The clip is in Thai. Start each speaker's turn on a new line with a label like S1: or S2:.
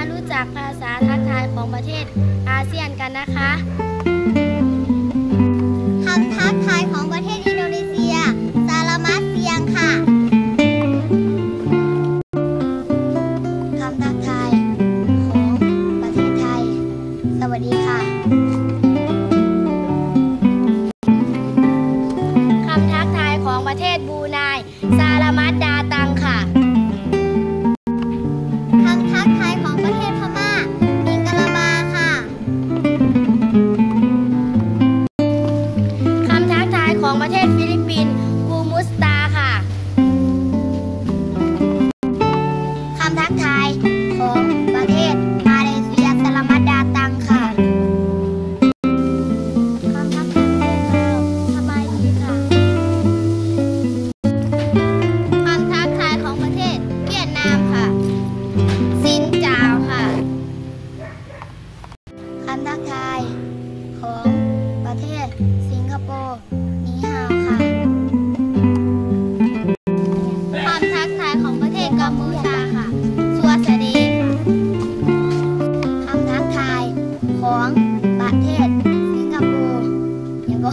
S1: มารู้จักภาษาทักทายของประเทศอาเซียนกันนะคะ
S2: คำทักทายของประเทศอินโดนีเซียสาลามัดเซียงค่ะ
S1: คำทักทายของประเทศไทย สวัสดีค่ะคำทักทายของประเทศบรูไนซาลามัดดา ประเทศสิงคโปร์ยังก็